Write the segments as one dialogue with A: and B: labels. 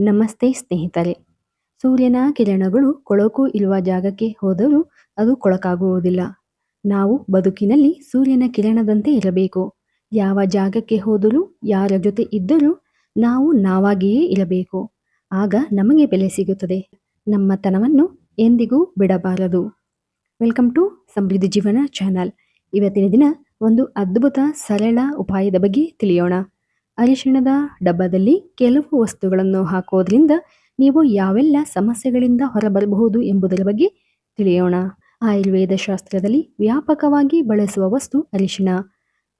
A: ನಮಸ್ತೆ ಸ್ನೇಹಿತರೆ. ಸೂರ್ಯನ ಕಿರಣಗಳು ಕೊಳಕು ಇರುವ ಜಾಗಕ್ಕೆ ಹೋದರೂ ಅದು ಕೊಳಕಾಗುವುದಿಲ್ಲ. ನಾವು ಬದುಕಿನಲ್ಲಿ ಸೂರ್ಯನ ಕಿರಣದಂತೆ ಇರಬೇಕು. ಯಾವ ಜಾಗಕ್ಕೆ ಹೋದರೂ, ಯಾರ ಜೊತೆ ಇದ್ದರೂ ನಾವು ನಾವಾಗಿಯೇ ಇರಬೇಕು. ಆಗ ನಮಗೆ ಬೆಲೆ ಸಿಗುತ್ತದೆ. ನಮ್ಮತನವನ್ನು ಎಂದಿಗೂ ಬಿಡಬಾರದು. ವೆಲ್ಕಮ್ ಟು ಸಮೃದ್ಧಿ ಜೀವನ ಚಾನಲ್. ಇವತ್ತಿನ ದಿನ ಒಂದು ಅದ್ಭುತ, ಸರಳ ಉಪಾಯದ ಬಗ್ಗೆ ತಿಳಿಯೋಣ. ಅರಿಶಿಣದ ಡಬ್ಬದಲ್ಲಿ ಕೆಲವು ವಸ್ತುಗಳನ್ನು ಹಾಕೋದ್ರಿಂದ ನೀವು ಯಾವೆಲ್ಲ ಸಮಸ್ಯೆಗಳಿಂದ ಹೊರಬರಬಹುದು ಎಂಬುದರ ಬಗ್ಗೆ ತಿಳಿಯೋಣ. ಆಯುರ್ವೇದ ಶಾಸ್ತ್ರದಲ್ಲಿ ವ್ಯಾಪಕವಾಗಿ ಬಳಸುವ ವಸ್ತು ಅರಿಶಿಣ.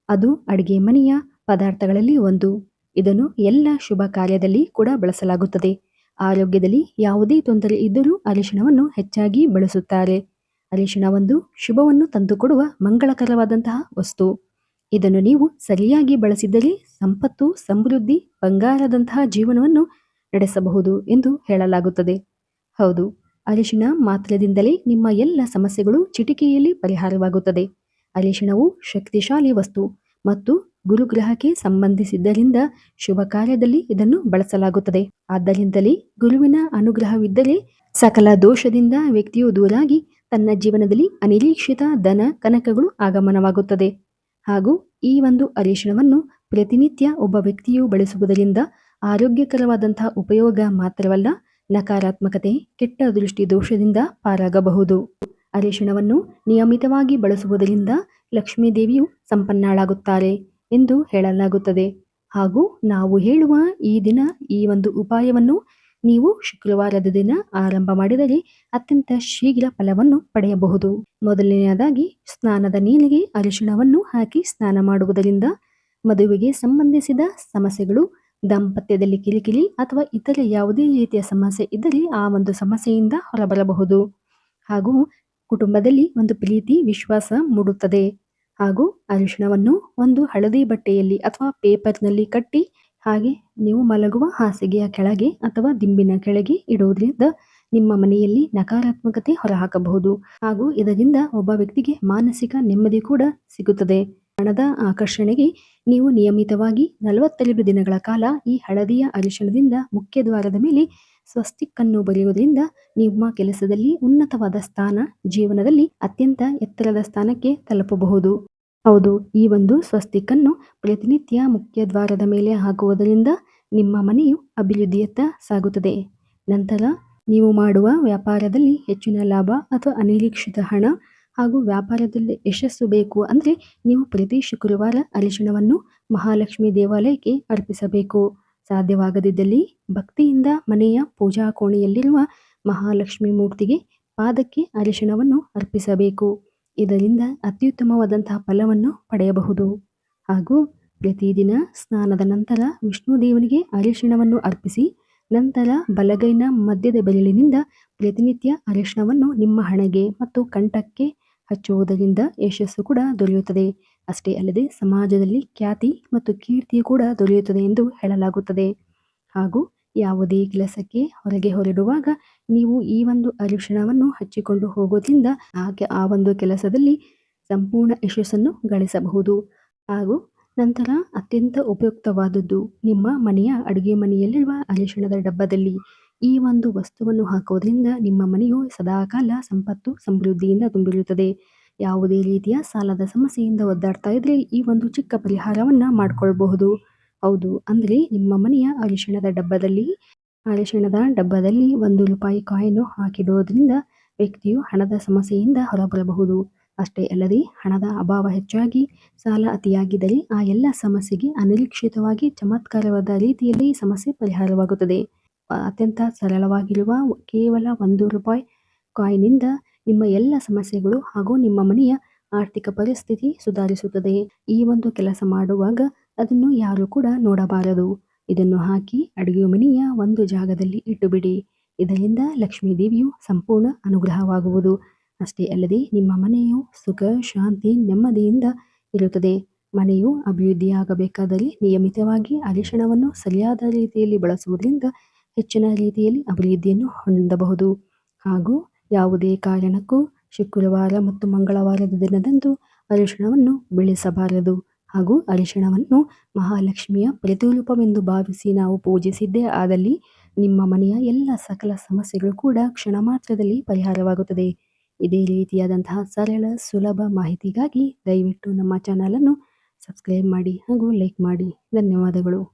A: ಅದು ಅಡುಗೆ ಮನೆಯ ಪದಾರ್ಥಗಳಲ್ಲಿ ಒಂದು. ಇದನ್ನು ಎಲ್ಲ ಶುಭ ಕಾರ್ಯದಲ್ಲಿ ಕೂಡ ಬಳಸಲಾಗುತ್ತದೆ. ಆರೋಗ್ಯದಲ್ಲಿ ಯಾವುದೇ ತೊಂದರೆ ಇದ್ದರೂ ಅರಿಶಿಣವನ್ನು ಹೆಚ್ಚಾಗಿ ಬಳಸುತ್ತಾರೆ. ಅರಿಶಿಣ ಒಂದು ಶುಭವನ್ನು ತಂದುಕೊಡುವ ಮಂಗಳಕರವಾದಂತಹ ವಸ್ತು. ಇದನ್ನು ನೀವು ಸರಿಯಾಗಿ ಬಳಸಿದ್ದಲ್ಲಿ ಸಂಪತ್ತು, ಸಮೃದ್ಧಿ, ಬಂಗಾರದಂತಹ ಜೀವನವನ್ನು ನಡೆಸಬಹುದು ಎಂದು ಹೇಳಲಾಗುತ್ತದೆ. ಹೌದು, ಅರಿಶಿಣ ಮಾತ್ರದಿಂದಲೇ ನಿಮ್ಮ ಎಲ್ಲ ಸಮಸ್ಯೆಗಳು ಚಿಟಿಕೆಯಲ್ಲಿ ಪರಿಹಾರವಾಗುತ್ತದೆ. ಅರಿಶಿಣವು ಶಕ್ತಿಶಾಲಿ ವಸ್ತು ಮತ್ತು ಗುರುಗ್ರಹಕ್ಕೆ ಸಂಬಂಧಿಸಿದ್ದರಿಂದ ಶುಭ ಕಾರ್ಯದಲ್ಲಿ ಇದನ್ನು ಬಳಸಲಾಗುತ್ತದೆ. ಆದ್ದರಿಂದಲೇ ಗುರುವಿನ ಅನುಗ್ರಹವಿದ್ದರೆ ಸಕಲ ದೋಷದಿಂದ ವ್ಯಕ್ತಿಯು ದೂರಾಗಿ ತನ್ನ ಜೀವನದಲ್ಲಿ ಅನಿರೀಕ್ಷಿತ ದನ ಕನಕಗಳು ಆಗಮನವಾಗುತ್ತದೆ. ಹಾಗೂ ಈ ಒಂದು ಅರಿಶಿಣವನ್ನು ಪ್ರತಿನಿತ್ಯ ಒಬ್ಬ ವ್ಯಕ್ತಿಯು ಬಳಸುವುದರಿಂದ ಆರೋಗ್ಯಕರವಾದಂತಹ ಉಪಯೋಗ ಮಾತ್ರವಲ್ಲ, ನಕಾರಾತ್ಮಕತೆ, ಕೆಟ್ಟ ದೃಷ್ಟಿ ದೋಷದಿಂದ ಪಾರಾಗಬಹುದು. ಅರಿಶಿಣವನ್ನು ನಿಯಮಿತವಾಗಿ ಬಳಸುವುದರಿಂದ ಲಕ್ಷ್ಮೀ ದೇವಿಯು ಸಂಪನ್ನಾಳಾಗುತ್ತಾರೆ ಎಂದು ಹೇಳಲಾಗುತ್ತದೆ. ಹಾಗೂ ನಾವು ಹೇಳುವ ಈ ದಿನ ಈ ಒಂದು ಉಪಾಯವನ್ನು ನೀವು ಶುಕ್ರವಾರದ ದಿನ ಆರಂಭ ಮಾಡಿದರೆ ಅತ್ಯಂತ ಶೀಘ್ರ ಫಲವನ್ನು ಪಡೆಯಬಹುದು. ಮೊದಲನೆಯದಾಗಿ, ಸ್ನಾನದ ನೀರಿಗೆ ಅರಿಶಿಣವನ್ನು ಹಾಕಿ ಸ್ನಾನ ಮಾಡುವುದರಿಂದ ಮದುವೆಗೆ ಸಂಬಂಧಿಸಿದ ಸಮಸ್ಯೆಗಳು, ದಾಂಪತ್ಯದಲ್ಲಿ ಕಿರಿಕಿರಿ ಅಥವಾ ಇತರೆ ಯಾವುದೇ ರೀತಿಯ ಸಮಸ್ಯೆ ಇದ್ದರೆ ಆ ಒಂದು ಸಮಸ್ಯೆಯಿಂದ ಹೊರಬರಬಹುದು. ಹಾಗೂ ಕುಟುಂಬದಲ್ಲಿ ಒಂದು ಪ್ರೀತಿ, ವಿಶ್ವಾಸ ಮೂಡುತ್ತದೆ. ಹಾಗೂ ಅರಿಶಿಣವನ್ನು ಒಂದು ಹಳದಿ ಬಟ್ಟೆಯಲ್ಲಿ ಅಥವಾ ಪೇಪರ್ನಲ್ಲಿ ಕಟ್ಟಿ ಹಾಗೆ ನೀವು ಮಲಗುವ ಹಾಸಿಗೆಯ ಕೆಳಗೆ ಅಥವಾ ದಿಂಬಿನ ಕೆಳಗೆ ಇಡುವುದರಿಂದ ನಿಮ್ಮ ಮನೆಯಲ್ಲಿ ನಕಾರಾತ್ಮಕತೆ ಹೊರಹಾಕಬಹುದು. ಹಾಗೂ ಇದರಿಂದ ಒಬ್ಬ ವ್ಯಕ್ತಿಗೆ ಮಾನಸಿಕ ನೆಮ್ಮದಿ ಕೂಡ ಸಿಗುತ್ತದೆ. ಹಣದ ಆಕರ್ಷಣೆಗೆ ನೀವು ನಿಯಮಿತವಾಗಿ ನಲವತ್ತೆರಡು ದಿನಗಳ ಕಾಲ ಈ ಹಳದಿಯ ಅರಿಶಿಣದಿಂದ ಮುಖ್ಯ ದ್ವಾರದ ಮೇಲೆ ಸ್ವಸ್ತಿಕ್ಕನ್ನು ಬರೆಯುವುದರಿಂದ ನಿಮ್ಮ ಕೆಲಸದಲ್ಲಿ ಉನ್ನತವಾದ ಸ್ಥಾನ, ಜೀವನದಲ್ಲಿ ಅತ್ಯಂತ ಎತ್ತರದ ಸ್ಥಾನಕ್ಕೆ ತಲುಪಬಹುದು. ಹೌದು, ಈ ಒಂದು ಸ್ವಸ್ತಿಕನ್ನು ಪ್ರತಿನಿತ್ಯ ಮುಖ್ಯ ದ್ವಾರದ ಮೇಲೆ ಹಾಕುವುದರಿಂದ ನಿಮ್ಮ ಮನೆಯು ಅಭಿವೃದ್ಧಿಯತ್ತ ಸಾಗುತ್ತದೆ. ನಂತರ ನೀವು ಮಾಡುವ ವ್ಯಾಪಾರದಲ್ಲಿ ಹೆಚ್ಚಿನ ಲಾಭ ಅಥವಾ ಅನಿರೀಕ್ಷಿತ ಹಣ ಹಾಗೂ ವ್ಯಾಪಾರದಲ್ಲಿ ಯಶಸ್ಸು ಬೇಕು ಅಂದರೆ ನೀವು ಪ್ರತಿ ಶುಕ್ರವಾರ ಅರಿಶಿಣವನ್ನು ಮಹಾಲಕ್ಷ್ಮಿ ದೇವಾಲಯಕ್ಕೆ ಅರ್ಪಿಸಬೇಕು. ಸಾಧ್ಯವಾಗದಿದ್ದಲ್ಲಿ ಭಕ್ತಿಯಿಂದ ಮನೆಯ ಪೂಜಾ ಕೋಣೆಯಲ್ಲಿರುವ ಮಹಾಲಕ್ಷ್ಮಿ ಮೂರ್ತಿಗೆ ಪಾದಕ್ಕೆ ಅರಿಶಿಣವನ್ನು ಅರ್ಪಿಸಬೇಕು. ಇದರಿಂದ ಅತ್ಯುತ್ತಮವಾದಂತಹ ಫಲವನ್ನು ಪಡೆಯಬಹುದು. ಹಾಗೂ ಪ್ರತಿದಿನ ಸ್ನಾನದ ನಂತರ ವಿಷ್ಣು ದೇವನಿಗೆ ಅರಿಶಿಣವನ್ನು ಅರ್ಪಿಸಿ, ನಂತರ ಬಲಗೈನ ಮಧ್ಯದ ಬೆರಳಿನಿಂದ ಪ್ರತಿನಿತ್ಯ ಅರಿಶಿಣವನ್ನು ನಿಮ್ಮ ಹಣೆಗೆ ಮತ್ತು ಕಂಠಕ್ಕೆ ಹಚ್ಚುವುದರಿಂದ ಯಶಸ್ಸು ಕೂಡ ದೊರೆಯುತ್ತದೆ. ಅಷ್ಟೇ ಅಲ್ಲದೆ ಸಮಾಜದಲ್ಲಿ ಖ್ಯಾತಿ ಮತ್ತು ಕೀರ್ತಿಯು ಕೂಡ ದೊರೆಯುತ್ತದೆ ಎಂದು ಹೇಳಲಾಗುತ್ತದೆ. ಹಾಗೂ ಯಾವುದೇ ಕೆಲಸಕ್ಕೆ ಹೊರಗೆ ಹೊರಡುವಾಗ ನೀವು ಈ ಒಂದು ಅರಿಶಿಣವನ್ನು ಹಚ್ಚಿಕೊಂಡು ಹೋಗೋದ್ರಿಂದ ಹಾಗೆ ಆ ಒಂದು ಕೆಲಸದಲ್ಲಿ ಸಂಪೂರ್ಣ ಯಶಸ್ಸನ್ನು ಗಳಿಸಬಹುದು. ಹಾಗೂ ನಂತರ ಅತ್ಯಂತ ಉಪಯುಕ್ತವಾದದ್ದು ನಿಮ್ಮ ಮನೆಯ ಅಡುಗೆ ಮನೆಯಲ್ಲಿರುವ ಅರಿಶಿಣದ ಡಬ್ಬದಲ್ಲಿ ಈ ಒಂದು ವಸ್ತುವನ್ನು ಹಾಕೋದ್ರಿಂದ ನಿಮ್ಮ ಮನೆಯು ಸದಾಕಾಲ ಸಂಪತ್ತು, ಸಮೃದ್ಧಿಯಿಂದ ತುಂಬಿರುತ್ತದೆ. ಯಾವುದೇ ರೀತಿಯ ಸಾಲದ ಸಮಸ್ಯೆಯಿಂದ ಒದ್ದಾಡ್ತಾ ಇದ್ರೆ ಈ ಒಂದು ಚಿಕ್ಕ ಪರಿಹಾರವನ್ನ ಮಾಡ್ಕೊಳ್ಬಹುದು. ಹೌದು. ಅಂದ್ರೆ ನಿಮ್ಮ ಮನೆಯ ಅರಿಶಿಣದ ಡಬ್ಬದಲ್ಲಿ ಅರಿಶಿಣದ ಡಬ್ಬದಲ್ಲಿ ಒಂದು ರೂಪಾಯಿ ಕಾಯಿನು ಹಾಕಿಡುವುದರಿಂದ ವ್ಯಕ್ತಿಯು ಹಣದ ಸಮಸ್ಯೆಯಿಂದ ಹೊರಬರಬಹುದು. ಅಷ್ಟೇ ಅಲ್ಲದೆ ಹಣದ ಅಭಾವ ಹೆಚ್ಚಾಗಿ ಸಾಲ ಅತಿಯಾಗಿದ್ದರೆ ಆ ಎಲ್ಲ ಸಮಸ್ಯೆಗೆ ಅನಿರೀಕ್ಷಿತವಾಗಿ ಚಮತ್ಕಾರವಾದ ರೀತಿಯಲ್ಲಿ ಸಮಸ್ಯೆ ಪರಿಹಾರವಾಗುತ್ತದೆ. ಅತ್ಯಂತ ಸರಳವಾಗಿರುವ ಕೇವಲ ಒಂದು ರೂಪಾಯಿ ಕಾಯಿನಿಂದ ನಿಮ್ಮ ಎಲ್ಲ ಸಮಸ್ಯೆಗಳು ಹಾಗೂ ನಿಮ್ಮ ಮನೆಯ ಆರ್ಥಿಕ ಪರಿಸ್ಥಿತಿ ಸುಧಾರಿಸುತ್ತದೆ. ಈ ಒಂದು ಕೆಲಸ ಮಾಡುವಾಗ ಅದನ್ನು ಯಾರು ಕೂಡ ನೋಡಬಾರದು. ಇದನ್ನು ಹಾಕಿ ಅಡುಗೆ ಮನೆಯ ಒಂದು ಜಾಗದಲ್ಲಿ ಇಟ್ಟುಬಿಡಿ. ಇದರಿಂದ ಲಕ್ಷ್ಮೀ ದೇವಿಯು ಸಂಪೂರ್ಣ ಅನುಗ್ರಹವಾಗುವುದು. ಅಷ್ಟೇ ಅಲ್ಲದೆ ನಿಮ್ಮ ಮನೆಯು ಸುಖ, ಶಾಂತಿ, ನೆಮ್ಮದಿಯಿಂದ ಇರುತ್ತದೆ. ಮನೆಯು ಅಭಿವೃದ್ಧಿಯಾಗಬೇಕಾದರೆ ನಿಯಮಿತವಾಗಿ ಅರಿಶಿಣವನ್ನು ಸರಿಯಾದ ರೀತಿಯಲ್ಲಿ ಬಳಸುವುದರಿಂದ ಹೆಚ್ಚಿನ ರೀತಿಯಲ್ಲಿ ಅಭಿವೃದ್ಧಿಯನ್ನು ಹೊಂದಬಹುದು. ಹಾಗೂ ಯಾವುದೇ ಕಾರಣಕ್ಕೂ ಶುಕ್ರವಾರ ಮತ್ತು ಮಂಗಳವಾರದ ದಿನದಂದು ಅರಿಶಿಣವನ್ನು ಬೆಳೆಸಬಾರದು. ಹಾಗೂ ಅರಿಶಿಣವನ್ನು ಮಹಾಲಕ್ಷ್ಮಿಯ ಪ್ರತಿರೂಪವೆಂದು ಭಾವಿಸಿ ನಾವು ಪೂಜಿಸಿದ್ದೇ ಆದಲ್ಲಿ ನಿಮ್ಮ ಮನೆಯ ಎಲ್ಲ ಸಕಲ ಸಮಸ್ಯೆಗಳು ಕೂಡ ಕ್ಷಣ ಮಾತ್ರದಲ್ಲಿ ಪರಿಹಾರವಾಗುತ್ತದೆ. ಇದೇ ರೀತಿಯಾದಂತಹ ಸರಳ, ಸುಲಭ ಮಾಹಿತಿಗಾಗಿ ದಯವಿಟ್ಟು ನಮ್ಮ ಚಾನಲನ್ನು ಸಬ್ಸ್ಕ್ರೈಬ್ ಮಾಡಿ ಹಾಗೂ ಲೈಕ್ ಮಾಡಿ. ಧನ್ಯವಾದಗಳು.